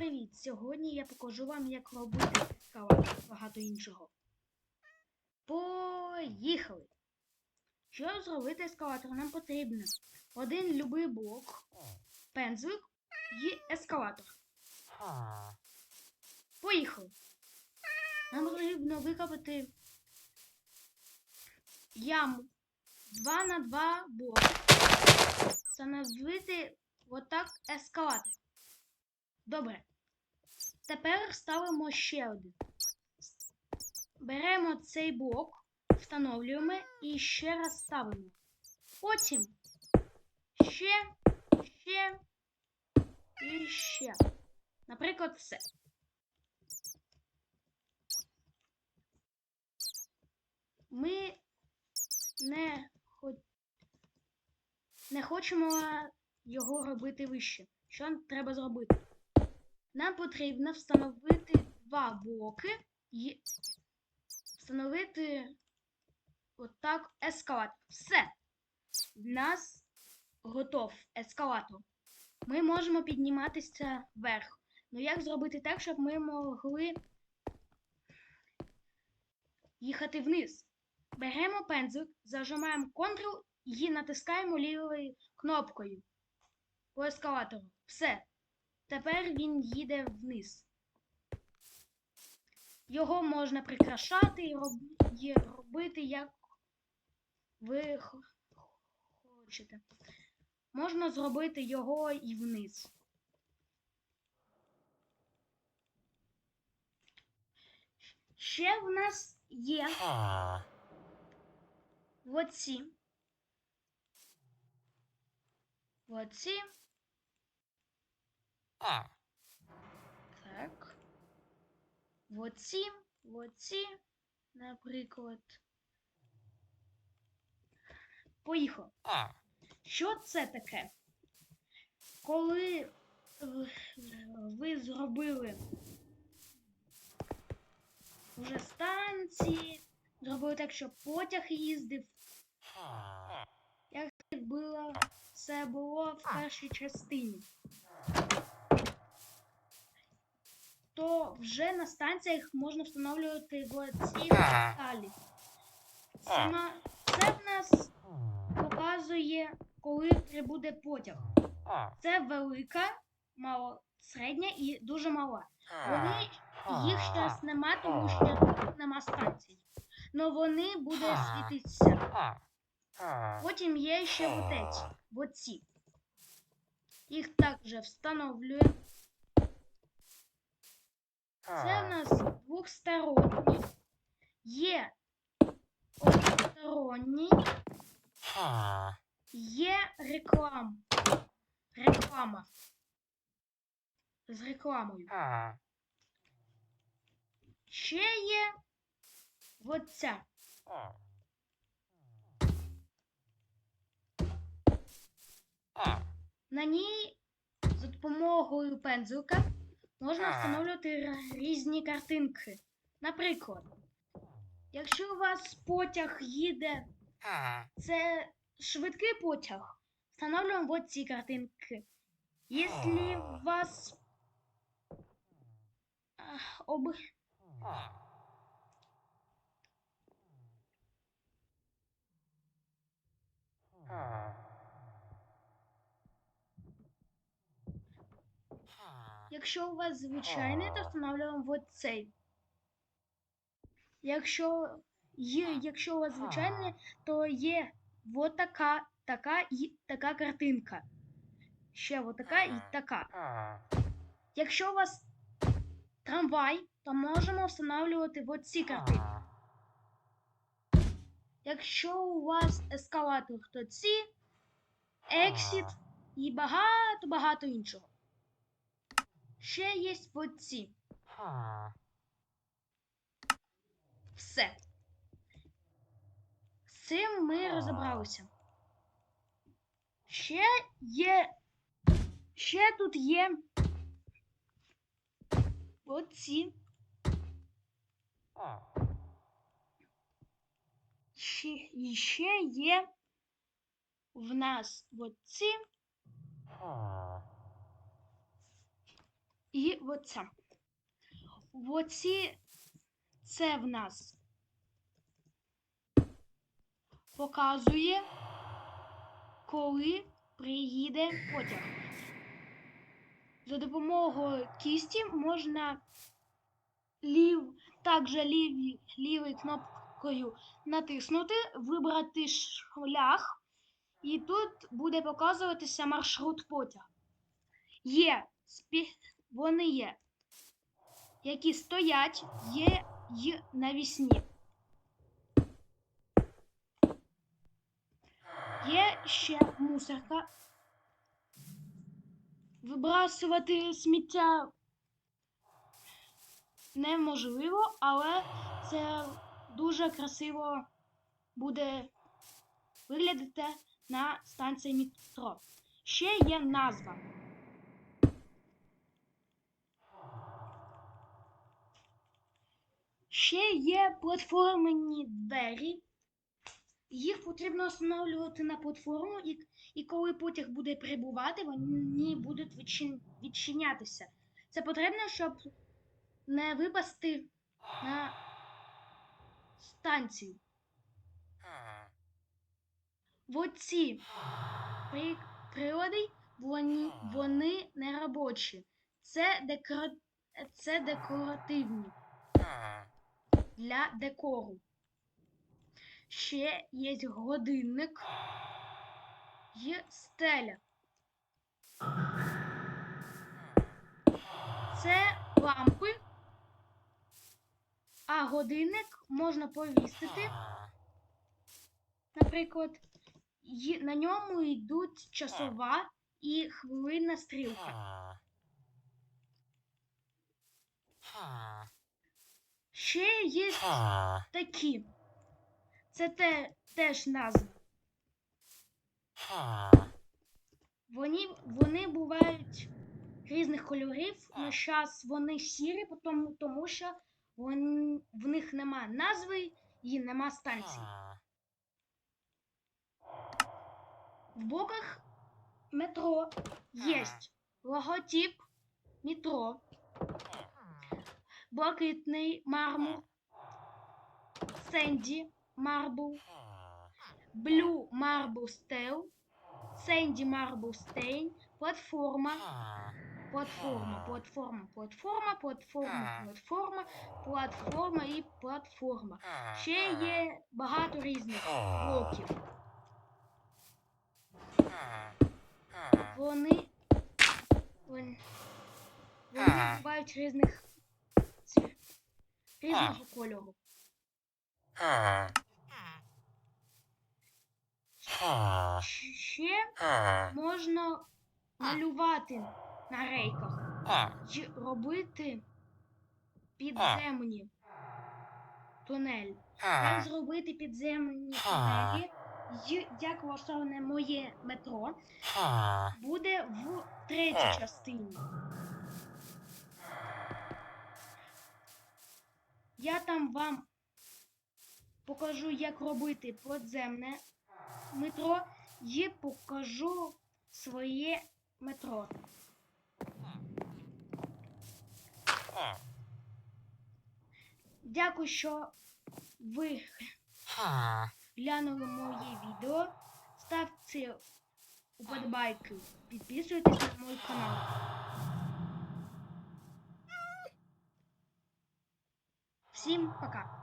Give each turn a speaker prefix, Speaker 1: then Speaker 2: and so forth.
Speaker 1: привіт! Сьогодні я покажу вам, як робити і багато іншого. Поїхали! Щоб зробити ескалатор, нам потрібно один любий блок, пензлик і ескалатор. Поїхали! Нам потрібно викопати яму 2 на 2 блоки. Встановити отак ескалатор. Добре. Тепер ставимо ще один. Беремо цей блок, встановлюємо і ще раз ставимо. Потім ще, ще і ще. Наприклад, все. Ми не, хо... не хочемо його робити вище. Що нам треба зробити? Нам потрібно встановити два блоки і встановити отак ескалатор. Все. В нас готов ескалатор. Ми можемо підніматися вверх. Ну як зробити так, щоб ми могли їхати вниз? Беремо пензик, зажимаємо Ctrl і натискаємо лівою кнопкою по ескалатору. Все. Тепер він їде вниз. Його можна прикрашати і роб- і робити, як ви хочете. Можна зробити його і вниз. Ще в нас є оці. Оці. Так. Оці, оці, наприклад. Поїхав. Що це таке? Коли е, ви зробили вже станції, зробили так, щоб потяг їздив, як було, це було в першій частині. То вже на станціях можна встановлювати ці деталі. Сама це в нас показує, коли прибуде потяг. Це велика, мало, середня і дуже мала. Вони їх зараз нема, тому що тут нема станцій. Но вони будуть світитися. Потім є ще отеці, оці. Їх також встановлюємо. Це в нас двохсторонні. Є односторонній, є реклам. Реклама. З рекламою. Ще є оця. На ній за допомогою пензлика можна встановлювати різні картинки. Наприклад, якщо у вас потяг їде, це швидкий потяг, встановлюємо от ці картинки. Якщо у вас об... Якщо у вас звичайний, то встановлюємо от цей. Якщо є, якщо у вас звичайний, то є от така, така і така картинка. Ще от така і така. Якщо у вас трамвай, то можемо встановлювати от ці картинки. Якщо у вас ескалатор, то ці, ексіт і багато-багато іншого. Ще є оці. Все. З цим ми розібралися. Ще є. Ще тут є. Оці. Ще, і ще є в нас оці і оця. Оці це в нас показує, коли приїде потяг. За допомогою кісті можна лів, також лівою кнопкою натиснути, вибрати шлях, і тут буде показуватися маршрут потяга. Є спі... вони є, які стоять, є й навісні. Є ще мусорка. Вибрасувати сміття неможливо, але це дуже красиво буде виглядати на станції метро. Ще є назва. Ще є платформені двері. Їх потрібно встановлювати на платформу, і, і коли потяг буде прибувати, вони будуть відчин, відчинятися. Це потрібно, щоб не випасти на станцію. Оці при, прилади, вони, вони не робочі. Це, декора, це декоративні для декору. Ще є годинник і стеля. Це лампи, а годинник можна повісити, наприклад, на ньому йдуть часова і хвилинна стрілка. Ще є такі. Це те, теж назва. Вони, вони бувають різних кольорів. На час вони сірі, тому, тому що вон, в них нема назви і нема станції. В боках метро є логотип метро, блакитний мармур, Сенді Марбл, Blue Marble Steel, Sandy Marble Stain, платформа, платформа, платформа, платформа, платформа, платформа, платформа і платформа. Ще є багато різних блоків. Вони, вони, бувають різних різного кольору. Ще можна малювати на рейках і робити підземні тунелі. Як зробити підземні тунелі, як влаштоване моє метро, буде в третій частині. Я там вам покажу, як робити подземне метро і покажу своє метро. Дякую, що ви глянули моє відео. Ставте уподобайки, підписуйтесь на мой канал. Всім пока!